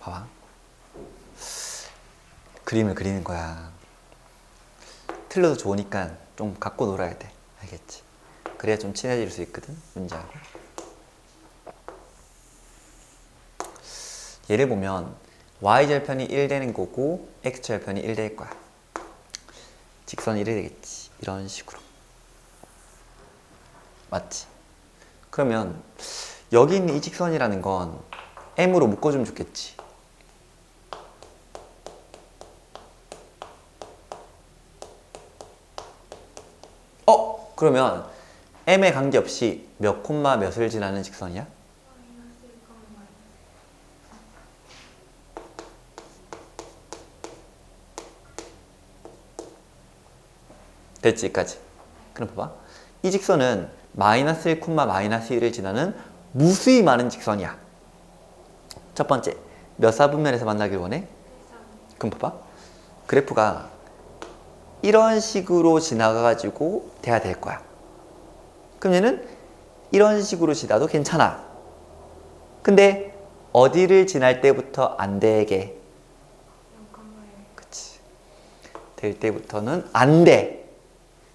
봐봐. 그림을 그리는 거야. 틀려도 좋으니까 좀 갖고 놀아야 돼. 알겠지? 그래야 좀 친해질 수 있거든, 문제하고. 예를 보면 y절편이 1 되는 거고 x절편이 1 될 거야. 직선이 1이 되겠지. 이런 식으로. 맞지? 그러면 여기 있는 이 직선이라는 건 m으로 묶어주면 좋겠지. 어? 그러면 m에 관계없이 몇 콤마 몇을 지나는 직선이야? 됐지, 여기까지. 그럼 봐봐. 이 직선은 마이너스 1, 콤마 마이너스 1을 지나는 무수히 많은 직선이야. 첫 번째, 몇 사분면에서 만나길 원해? 그럼 봐봐. 그래프가 이런 식으로 지나가가지고 돼야 될 거야. 그럼 얘는 이런 식으로 지나도 괜찮아. 근데 어디를 지날 때부터 안 되게? 그치. 될 때부터는 안 돼.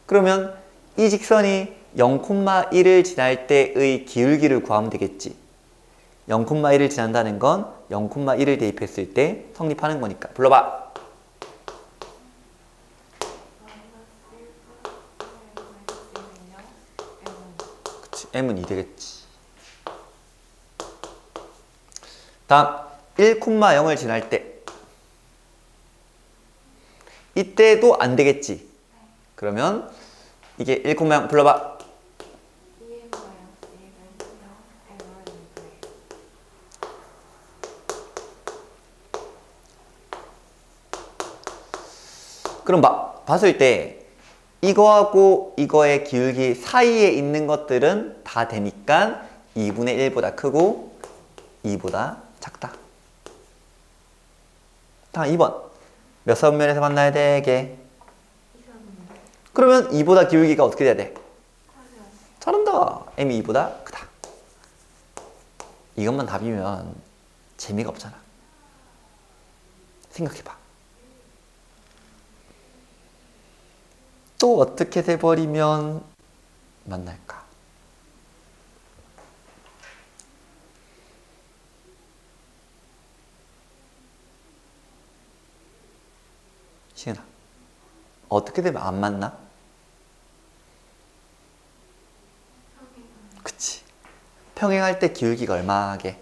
그러면 이 직선이 0,1을 지날 때의 기울기를 구하면 되겠지. 0,1을 지난다는 건 0,1을 대입했을 때 성립하는 거니까. 불러봐. M은 2 되겠지. 다음 1,0을 지날 때 이때도 안 되겠지. 그러면 이게 1,0 불러봐. 그럼 봐, 봤을 때 이거하고 이거의 기울기 사이에 있는 것들은 다 되니까 2분의 1보다 크고 2보다 작다. 다음 2번. 몇 사분면에서 만나야 되게? 그러면 2보다 기울기가 어떻게 돼야 돼? 잘한다. m이 2보다 크다. 이것만 답이면 재미가 없잖아. 생각해봐. 또 어떻게 돼버리면 만날까? 시은아, 어떻게 되면 안 만나? 그치. 평행할 때 기울기가 얼마게?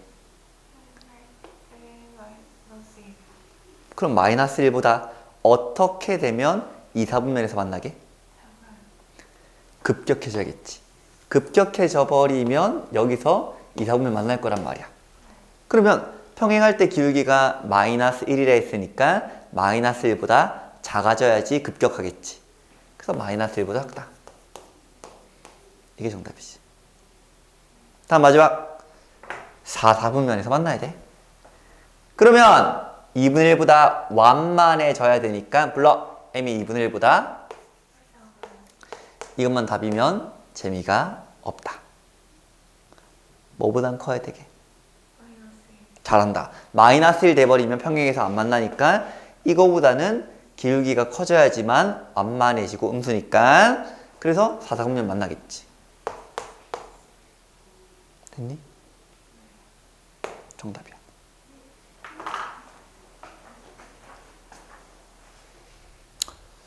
그럼 마이너스 1보다 어떻게 되면 2, 4분면에서 만나게? 급격해져야겠지. 급격해져 버리면 여기서 2, 4분면 만날 거란 말이야. 그러면 평행할 때 기울기가 마이너스 1이라 했으니까 마이너스 1보다 작아져야지 급격하겠지. 그래서 마이너스 1보다 작다. 이게 정답이지. 다음 마지막 4, 4분면에서 만나야 돼. 그러면 2분의 1보다 완만해져야 되니까 불러 m이 2분의 1보다 이것만 답이면 재미가 없다. 뭐보단 커야 되게? 잘한다. 마이너스 1 돼버리면 평행에서 안 만나니까 이거보다는 기울기가 커져야지만 완만해지고 음수니까 그래서 4, 4분면 만나겠지. 됐니? 정답이야.